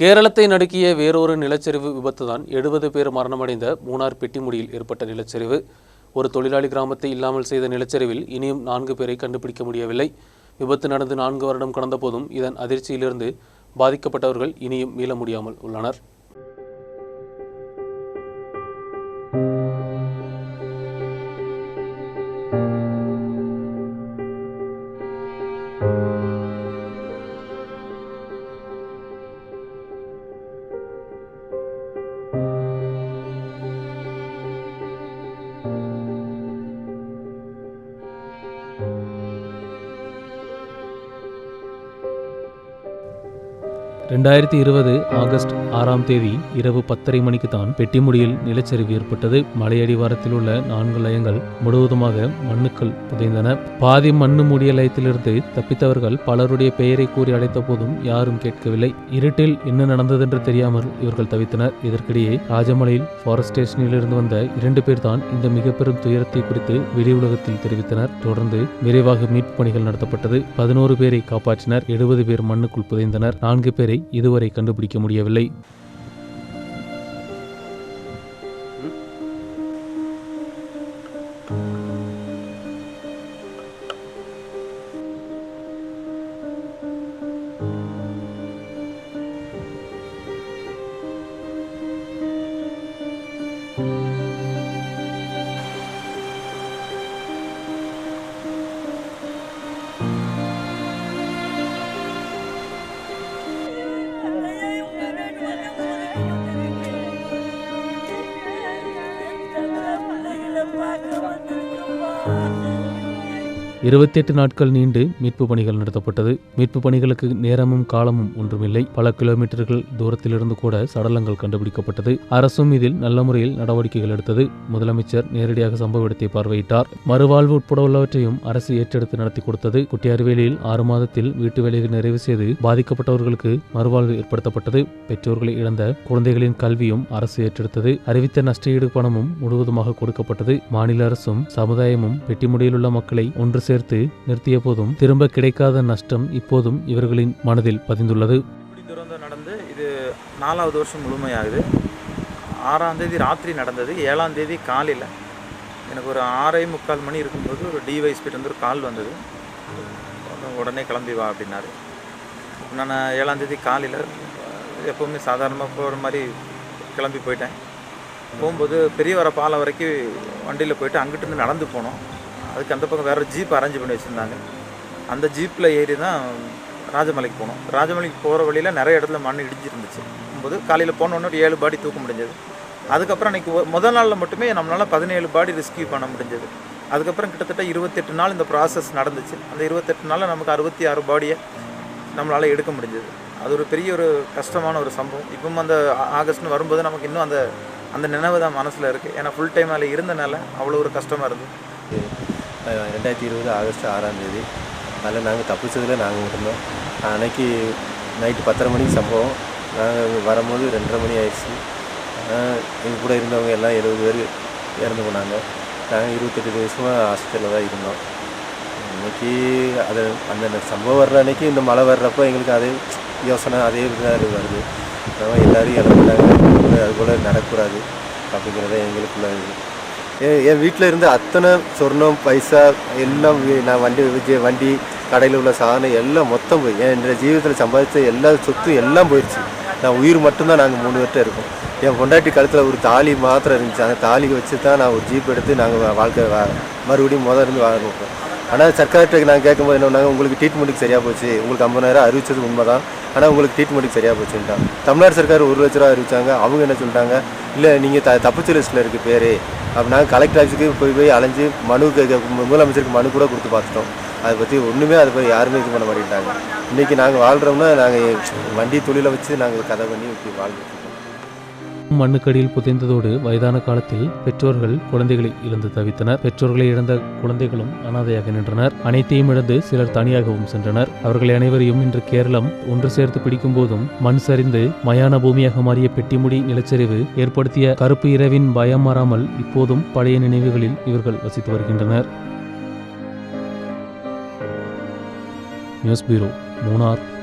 கேரளத்தை நடுக்கிய வேறொரு நிலச்சரிவு விபத்துதான் எழுபது பேர் மரணமடைந்த மூணார் பெட்டிமுடியில் ஏற்பட்ட நிலச்சரிவு. ஒரு தொழிலாளி கிராமத்தை இல்லாமல் செய்த நிலச்சரிவில் இனியும் நான்கு பேரை கண்டுபிடிக்க முடியவில்லை. விபத்து நடந்து நான்கு வருடம் கடந்த போதும் இதன் அதிர்ச்சியிலிருந்து பாதிக்கப்பட்டவர்கள் இனியும் மீள முடியாமல் உள்ளனர். ரெண்டாயிரத்தி இருபது ஆகஸ்ட் ஆறாம் தேதி இரவு பத்தரை மணிக்கு தான் பெட்டிமுடியில் நிலச்சரிவு ஏற்பட்டது. மலையடிவாரத்தில் உள்ள நான்கு லயங்கள் முழுவதுமாக மண்ணுக்குள் புதைந்தன. பாதி மண்ணு மூடிய லயத்திலிருந்து தப்பித்தவர்கள் பலருடைய பெயரை கூறி அழைத்த போதும் யாரும் கேட்கவில்லை. இருட்டில் என்ன நடந்ததென்று தெரியாமல் இவர்கள் தவித்தனர். இதற்கிடையே ராஜமலையில் ஃபாரஸ்ட் ஸ்டேஷனிலிருந்து வந்த இரண்டு பேர் தான் இந்த மிக பெரும் துயரத்தை குறித்து வெளி உலகத்தில் தெரிவித்தனர். தொடர்ந்து விரைவாக மீட்பு பணிகள் நடத்தப்பட்டது. பதினோரு பேரை காப்பாற்றினர். எழுபது பேர் மண்ணுக்குள் புதைந்தனர். நான்கு பேரை இதுவரை கண்டுபிடிக்க முடியவில்லை. இருபத்தெட்டு நாட்கள் நீண்டு மீட்பு பணிகள் நடத்தப்பட்டது. மீட்பு பணிகளுக்கு நேரமும் காலமும் ஒன்றுமில்லை. பல கிலோமீட்டர்கள் தூரத்திலிருந்து கூட சடலங்கள் கண்டுபிடிக்கப்பட்டது. அரசும் இதில் நல்ல முறையில் நடவடிக்கைகள் எடுத்தது. முதலமைச்சர் நேரடியாக சம்பவ இடத்தை பார்வையிட்டார். மறுவாழ்வு உட்பட உள்ளவற்றையும் அரசு ஏற்றெடுத்து நடத்தி கொடுத்தது. குட்டியார்வேலியில் ஆறு மாதத்தில் வீட்டு வேலைகள் நிறைவு செய்து பாதிக்கப்பட்டவர்களுக்கு மறுவாழ்வு ஏற்படுத்தப்பட்டது. பெற்றோர்களை இழந்த குழந்தைகளின் கல்வியும் அரசு ஏற்றெடுத்தது. அறிவித்த நஷ்டஈடு பணமும் முழுவதுமாக கொடுக்கப்பட்டது. மாநில அரசும் சமுதாயமும் பெட்டிமுடியில் உள்ள மக்களை ஒன்று சேர்த்து நிறுத்திய போதும் திரும்ப கிடைக்காத நஷ்டம் இப்போதும் இவர்களின் மனதில் பதிந்துள்ளது. துரந்தம் நடந்து இது நாலாவது வருஷம் முழுமையாகுது. ஆறாம் தேதி ராத்திரி நடந்தது. ஏழாம் தேதி காலையில் எனக்கு ஒரு ஆறே முக்கால் மணி இருக்கும்போது ஒரு டிவைஸ்பிட்டு ஒரு கால் வந்தது. உடனே கிளம்பி வா அப்படின்னாரு. நான் ஏழாம் தேதி காலையில் எப்போவுமே சாதாரணமாக போகிற மாதிரி கிளம்பி போயிட்டேன். போகும்போது பெரியவர பாலம் வரைக்கும் வண்டியில் போயிட்டு அங்கிட்டிருந்து நடந்து போனோம். அதுக்கு அந்த பக்கம் வேறு ஜீப் அரேஞ்ச் பண்ணி வச்சுருந்தாங்க. அந்த ஜீப்பில் ஏறி தான் ராஜமலைக்கு போனோம். ராஜமலைக்கு போகிற வழியில் நிறைய இடத்துல மண் இடிஞ்சிருந்துச்சு. போது காலையில் போனோன்னே ஒரு ஏழு பாடி தூக்க முடிஞ்சது. அதுக்கப்புறம் அன்றைக்கி முதல் நாளில் மட்டுமே நம்மளால் பதினேழு பாடி ரெஸ்கியூ பண்ண முடிஞ்சது. அதுக்கப்புறம் கிட்டத்தட்ட இருபத்தெட்டு நாள் இந்த ப்ராசஸ் நடந்துச்சு. அந்த இருபத்தெட்டு நாளில் நமக்கு அறுபத்தி ஆறு பாடியை நம்மளால் எடுக்க முடிஞ்சது. அது ஒரு பெரிய ஒரு கஷ்டமான ஒரு சம்பவம். இப்பவும் அந்த ஆகஸ்ட்னு வரும்போது நமக்கு இன்னும் அந்த அந்த நினைவு தான் மனசில் இருக்குது ஏன்னா ஃபுல் டைம் அதில் இருந்தனால அவ்வளோ ஒரு கஷ்டமாக இருந்தது. ரெண்டாயிரத்தி இருபது ஆகஸ்ட் ஆறாம் தேதி. அதில் நாங்கள் தப்பிச்சதில் நாங்கள் இருந்தோம். அன்னைக்கு நைட்டு பத்தரை மணிக்கு சம்பவம். நாங்கள் வரும்போது ரெண்டரை மணி ஆயிடுச்சு. எங்கள் கூட இருந்தவங்க எல்லாம் எழுபது பேர் இறந்து போனாங்க. நாங்கள் இருபத்தெட்டு வருஷமாக ஹாஸ்பிட்டலில் தான் இருந்தோம். இன்றைக்கி அது அந்த சம்பவம் வர்ற அன்னைக்கு இந்த மழை வர்றப்போ எங்களுக்கு அதே யோசனை அதே இதுதான் வருது. நம்ம எல்லோரும் இறந்துட்டாங்க. அதுபோல் நடக்கக்கூடாது அப்படிங்கிறத எங்களுக்குள்ள என் என் வீட்டில் இருந்து அத்தனை சொர்ணம் பைசா எல்லாம் நான் வண்டி விஜய் வண்டி கடையில் உள்ள சாதனம் எல்லாம் மொத்தம் போய் என் ஜீவிதத்தில் சம்பாதிச்ச எல்லா சொத்தும் எல்லாம் போயிடுச்சு. நான் உயிர் மட்டும்தான் நாங்கள் மூணு பேர்கிட்ட இருக்கோம். என் பொண்டாட்டி கழுத்தில் ஒரு தாலி மாத்திரம் இருந்துச்சு. அந்த தாலிக்கு வச்சு தான் நான் ஒரு ஜீப் எடுத்து நாங்கள் வாழ்க்கை வா- மறுபடியும் முதல் இருந்து வாழ ஆனால் சர்க்கார்கிட்ட நாங்கள் கேட்கும்போது என்ன உங்களுக்கு ட்ரீட்மெண்ட்டுக்கு சரியாக போச்சு. உங்களுக்கு ஐம்பதாயிரம் அறிவிச்சது உண்மை தான் ஆனால் உங்களுக்கு ட்ரீட்மெண்ட்டுக்கு சரியாக போச்சுன்ட்டான். தமிழ்நாடு சர்க்கார் ஒரு லட்ச ரூபா அறிவிச்சாங்க. அவங்க என்ன சொல்லிட்டாங்க? இல்லை நீங்கள் த தப்பிச்ச லிஸ்ட்டில் இருக்குது பேர். அப்போ நாங்கள் கலெக்டர் ஆஃபீஸுக்கு போய் போய் அலைஞ்சு மனு முதலமைச்சருக்கு மனு கூட கொடுத்து பார்த்துட்டோம். அதை பற்றி ஒன்றுமே அதை பற்றி யாருமே இது பண்ண மாட்டேங்கிட்டாங்க இன்றைக்கி நாங்கள் வாழ்கிறோம்னா நாங்கள் வண்டி தொழிலை வச்சு நாங்கள் கதை பண்ணி இப்படி வாழ்ந்துட்டு மண்ணுக்கடியில் புதைந்ததோடு வயதான காலத்தில் பெற்றோர்கள் குழந்தைகளை இழந்து தவித்தனர். பெற்றோர்களை இழந்த குழந்தைகளும் அனாதையாக நின்றனர். அனைத்தையும் இழந்து சிலர் தனியாகவும் சென்றனர். அவர்களை அனைவரையும் இன்று கேரளம் ஒன்று சேர்த்து பிடிக்கும் போதும் மண் சரிந்து மயான பூமியாக மாறிய பெட்டிமுடி நிலச்சரிவு ஏற்படுத்திய கருப்பு இரவின் பயம் மாறாமல் இப்போதும் பழைய நினைவுகளில் இவர்கள் வசித்து வருகின்றனர். News bureau Munnar.